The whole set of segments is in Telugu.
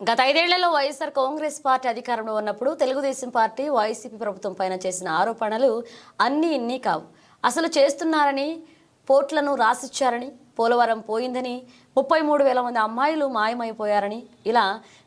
గత ఐదేళ్ళలో వైఎస్ఆర్ కాంగ్రెస్ పార్టీ అధికారంలో ఉన్నప్పుడు తెలుగుదేశం పార్టీ వైసీపీ ప్రభుత్వం పైన చేసిన ఆరోపణలు అన్నీ ఇన్ని కావు. అసలు చేస్తున్నారని పోర్ట్లను రాసిచ్చారని పోలవరం పోయిందని ముప్పై మూడు వేల మంది అమ్మాయిలు మాయమైపోయారని ఇలా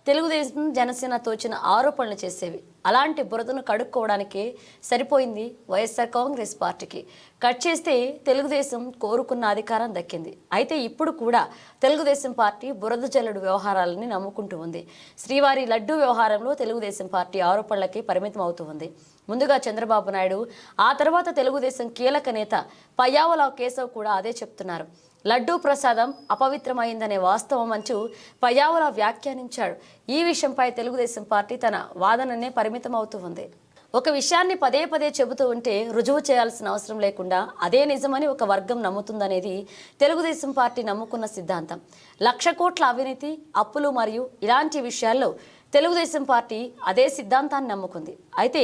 తెలుగుదేశం జనసేన తోచిన ఆరోపణలు చేసేవి. అలాంటి బురదను కడుక్కోవడానికి సరిపోయింది వైఎస్ఆర్ కాంగ్రెస్ పార్టీకి. కట్ చేస్తే తెలుగుదేశం కోరుకున్న అధికారం దక్కింది. అయితే ఇప్పుడు కూడా తెలుగుదేశం పార్టీ బురద జల్లుడు వ్యవహారాలని నమ్ముకుంటూ ఉంది. శ్రీవారి లడ్డూ వ్యవహారంలో తెలుగుదేశం పార్టీ ఆరోపణలకి పరిమితం అవుతూ ఉంది. ముందుగా చంద్రబాబు నాయుడు ఆ తర్వాత తెలుగుదేశం కీలక నేత పయ్యావుల కేశవ్ కూడా అదే చెప్తున్నారు. లడ్డూ ప్రసాదం అపవిత్రమైందనే వాస్తవం అంచు పయావల వ్యాఖ్యానించాడు. ఈ విషయంపై తెలుగుదేశం పార్టీ తన వాదననే పరిమితం అవుతూ ఉంది. ఒక విషయాన్ని పదే పదే చెబుతూ ఉంటే రుజువు చేయాల్సిన అవసరం లేకుండా అదే నిజమని ఒక వర్గం నమ్ముతుందనేది తెలుగుదేశం పార్టీ నమ్ముకున్న సిద్ధాంతం. లక్ష కోట్ల అవినీతి అప్పులు మరియు ఇలాంటి విషయాల్లో తెలుగుదేశం పార్టీ అదే సిద్ధాంతాన్ని నమ్ముకుంది. అయితే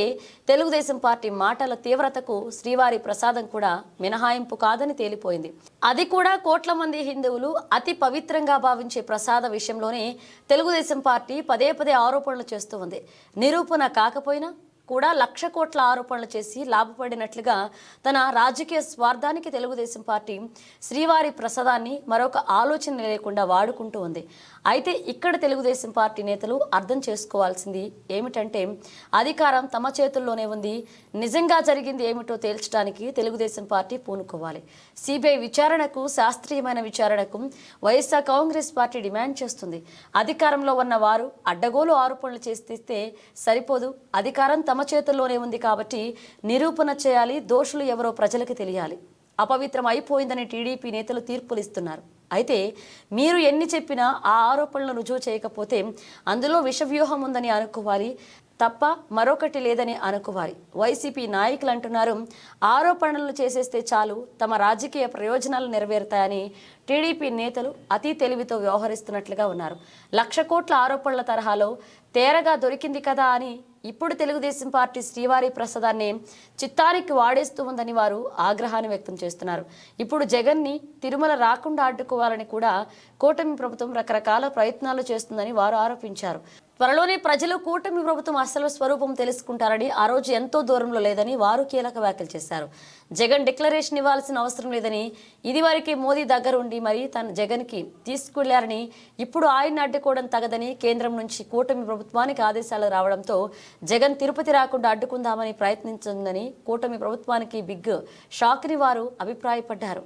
తెలుగుదేశం పార్టీ మాటల తీవ్రతకు శ్రీవారి ప్రసాదం కూడా మినహాయింపు కాదని తేలిపోయింది. అది కూడా కోట్ల మంది హిందువులు అతి పవిత్రంగా భావించే ప్రసాద విషయంలోనే తెలుగుదేశం పార్టీ పదే పదే ఆరోపణలు చేస్తూ ఉంది. నిరూపణ కాకపోయినా కూడా లక్ష కోట్ల ఆరోపణలు చేసి లాభపడినట్లుగా తన రాజకీయ స్వార్థానికి తెలుగుదేశం పార్టీ శ్రీవారి ప్రసాదాన్ని మరొక ఆలోచన లేకుండా వాడుకుంటూ ఉంది. అయితే ఇక్కడ తెలుగుదేశం పార్టీ నేతలు అర్థం చేసుకోవాల్సింది ఏమిటంటే అధికారం తమ చేతుల్లోనే ఉంది. నిజంగా జరిగింది ఏమిటో తేల్చడానికి తెలుగుదేశం పార్టీ పూనుకోవాలి. సిబిఐ విచారణకు శాస్త్రీయమైన విచారణకు వైఎస్ఆర్ కాంగ్రెస్ పార్టీ డిమాండ్ చేస్తుంది. అధికారంలో ఉన్న వారు అడ్డగోలు ఆరోపణలు చేస్తే సరిపోదు. అధికారం తమ చేతుల్లోనే ఉంది కాబట్టి నిరూపణ చేయాలి దోషులు ఎవరో ప్రజలకు తెలియాలి. అపవిత్రం అయిపోయిందని టీడీపీ నేతలు తీర్పులు ఇస్తున్నారు. అయితే మీరు ఎన్ని చెప్పినా ఆ ఆరోపణలను రుజువు చేయకపోతే అందులో విషవ్యూహం ఉందని అనుకోవాలి తప్ప మరొకటి లేదని అనుకోవాలి. వైసీపీ నాయకులు అంటున్నారు ఆరోపణలు చేసేస్తే చాలు తమ రాజకీయ ప్రయోజనాలు నెరవేరుతాయని టీడీపీ నేతలు అతి తెలివితో వ్యవహరిస్తున్నట్లుగా ఉన్నారు. లక్ష కోట్ల ఆరోపణల తరహాలో తేరగా దొరికింది కదా అని ఇప్పుడు తెలుగుదేశం పార్టీ శ్రీవారి ప్రసాదాన్ని చిత్తానికి వాడేస్తూ ఉందని వారు ఆగ్రహాన్ని వ్యక్తం చేస్తున్నారు. ఇప్పుడు జగన్ని తిరుమల రాకుండా అడ్డుకోవాలని కూడా కూటమి ప్రభుత్వం రకరకాల ప్రయత్నాలు చేస్తుందని వారు ఆరోపించారు. త్వరలోనే ప్రజలు కూటమి ప్రభుత్వం అసలు స్వరూపం తెలుసుకుంటారని ఆ రోజు ఎంతో దూరంలో లేదని వారు కీలక వ్యాఖ్యలు చేశారు. జగన్ డిక్లరేషన్ ఇవ్వాల్సిన అవసరం లేదని ఇదివరకే మోదీ దగ్గర ఉండి మరి తన జగన్కి తీసుకెళ్ళారని ఇప్పుడు ఆయన అడ్డుకోవడం తగదని కేంద్రం నుంచి కూటమి ప్రభుత్వానికి ఆదేశాలు రావడంతో జగన్ తిరుపతి రాకుండా అడ్డుకుందామని ప్రయత్నించిందని కూటమి ప్రభుత్వానికి బిగ్ షాక్ని వారు అభిప్రాయపడ్డారు.